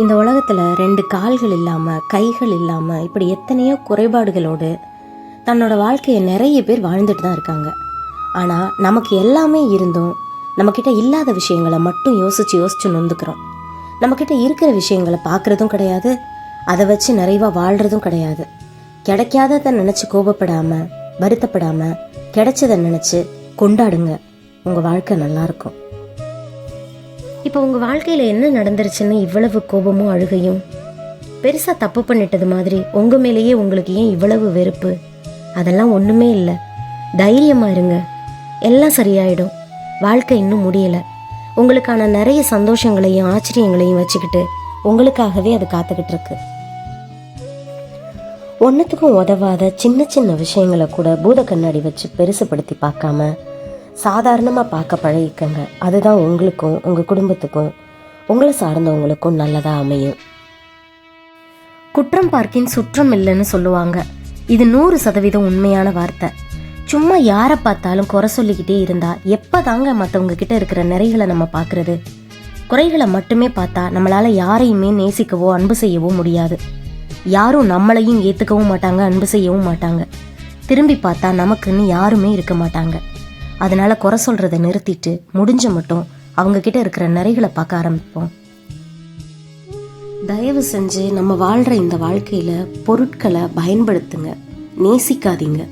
இந்த உலகத்தில் ரெண்டு கால்கள் இல்லாமல் கைகள் இல்லாமல் இப்படி எத்தனையோ குறைபாடுகளோடு தன்னோட வாழ்க்கையை நிறைய பேர் வாழ்ந்துட்டு தான் இருக்காங்க. ஆனால் நமக்கு எல்லாமே இருந்தும் நம்மக்கிட்ட இல்லாத விஷயங்களை மட்டும் யோசித்து யோசித்து நொந்துக்கிறோம். நம்மக்கிட்ட இருக்கிற விஷயங்களை பார்க்குறதும் கிடையாது அதை வச்சு நிறைவாக வாழ்கிறதும் கிடையாது. கிடைக்காததை நினச்சி கோபப்படாமல் வருத்தப்படாமல் கிடைச்சதை நினச்சி கொண்டாடுங்க. உங்கள் வாழ்க்கை நல்லாயிருக்கும் இப்போ உங்கள் வாழ்க்கையில் என்ன நடந்துருச்சுன்னு இவ்வளவு கோபமும் அழுகையும்? பெருசாக தப்பு பண்ணிட்டது மாதிரி உங்கள் மேலேயே உங்களுக்கு ஏன் இவ்வளவு வெறுப்பு? அதெல்லாம் ஒன்றுமே இல்லை. தைரியமாக இருங்க. எல்லாம் சரியாயிடும். வாழ்க்கை இன்னும் முடியலை. உங்களுக்கான நிறைய சந்தோஷங்களையும் ஆச்சரியங்களையும் வச்சுக்கிட்டு உங்களுக்காகவே அது காத்துக்கிட்டு இருக்கு. ஒன்றுத்துக்கும் உதவாத சின்ன சின்ன விஷயங்களை கூட பூத கண்ணாடி வச்சு பெருசுப்படுத்தி பார்க்காம சாதாரணமாக பார்க்க பழகிக்கங்க. அதுதான் உங்களுக்கும் உங்கள் குடும்பத்துக்கும் உங்களை சார்ந்தவங்களுக்கும் நல்லதாக அமையும். குற்றம் பார்க்கின் சுற்றம் இல்லைன்னு சொல்லுவாங்க. இது நூறு சதவீதம் உண்மையான வார்த்தை. சும்மா யாரை பார்த்தாலும் குறை சொல்லிக்கிட்டே இருந்தா எப்போதாங்க மற்றவங்க கிட்ட இருக்கிற நிறைகளை நம்ம பார்க்கறது? குறைகளை மட்டுமே பார்த்தா நம்மளால் யாரையுமே நேசிக்கவோ அன்பு செய்யவோ முடியாது. யாரும் நம்மளையும் ஏற்றுக்கவும் மாட்டாங்க அன்பு செய்யவும் மாட்டாங்க. திரும்பி பார்த்தா நமக்குன்னு யாருமே இருக்க மாட்டாங்க. அதனால குறை சொல்கிறத நிறுத்திட்டு முடிஞ்ச மட்டும் அவங்க கிட்ட இருக்கிற நிறைகளை பார்க்க ஆரம்பிப்போம். தயவு செஞ்சு நம்ம வாழ்கிற இந்த வாழ்க்கையில் பொருட்களை பயன்படுத்துங்க. நேசிக்காதீங்க.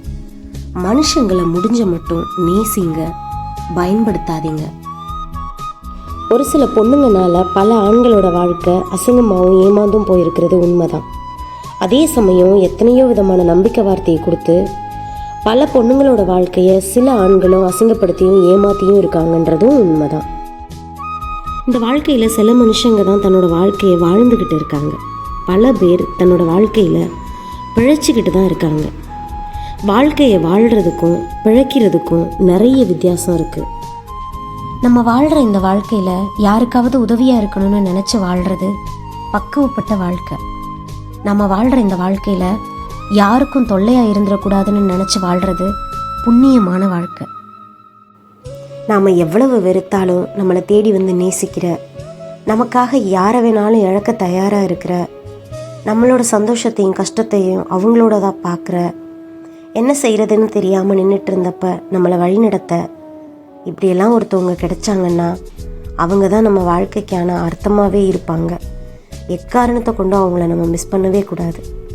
மனுஷங்களை முடிஞ்ச மட்டும் நேசிங்க. பயன்படுத்தாதீங்க. ஒரு சில பொண்ணுங்கனால பல ஆண்களோட வாழ்க்கை அசிங்கமாகவும் ஏமாந்தும் போயிருக்கிறது உண்மைதான். அதே சமயம் எத்தனையோ விதமான நம்பிக்கை வார்த்தையை கொடுத்து பல பொண்ணுங்களோட வாழ்க்கையை சில ஆண்களும் அசிங்கப்படுத்தியும் ஏமாத்தியும் இருக்காங்கன்றதும் உண்மைதான். இந்த வாழ்க்கையில் சில மனுஷங்க தான் தன்னோட வாழ்க்கையை வாழ்ந்துக்கிட்டு இருக்காங்க. பல பேர் தன்னோட வாழ்க்கையில் பிழைச்சிக்கிட்டு தான் இருக்காங்க. வாழ்க்கையை வாழ்கிறதுக்கும் பிழைக்கிறதுக்கும் நிறைய வித்தியாசம் இருக்குது நம்ம வாழ்கிற இந்த வாழ்க்கையில் யாருக்காவது உதவியாக இருக்கணும்னு நினச்சி வாழ்கிறது பக்குவப்பட்ட வாழ்க்கை. நம்ம வாழ்கிற இந்த வாழ்க்கையில் யாருக்கும் தொல்லையாக இருந்துடக்கூடாதுன்னு நினச்சி வாழ்கிறது புண்ணியமான வாழ்க்கை. நாம் எவ்வளவு வெறுத்தாலும் நம்மளை தேடி வந்து நேசிக்கிற நமக்காக யாரை வேணாலும் இழக்க தயாராக இருக்கிற நம்மளோட சந்தோஷத்தையும் கஷ்டத்தையும் அவங்களோடதாக பார்க்குற என்ன செய்கிறதுன்னு தெரியாமல் நின்றுட்டு இருந்தப்ப நம்மளை வழிநடத்த இப்படியெல்லாம் ஒருத்தவங்க கிடைச்சாங்கன்னா அவங்க தான் நம்ம வாழ்க்கைக்கான அர்த்தமாகவே இருப்பாங்க. எக்காரணத்தை கொண்டும் அவங்கள நம்ம மிஸ் பண்ணவே கூடாது.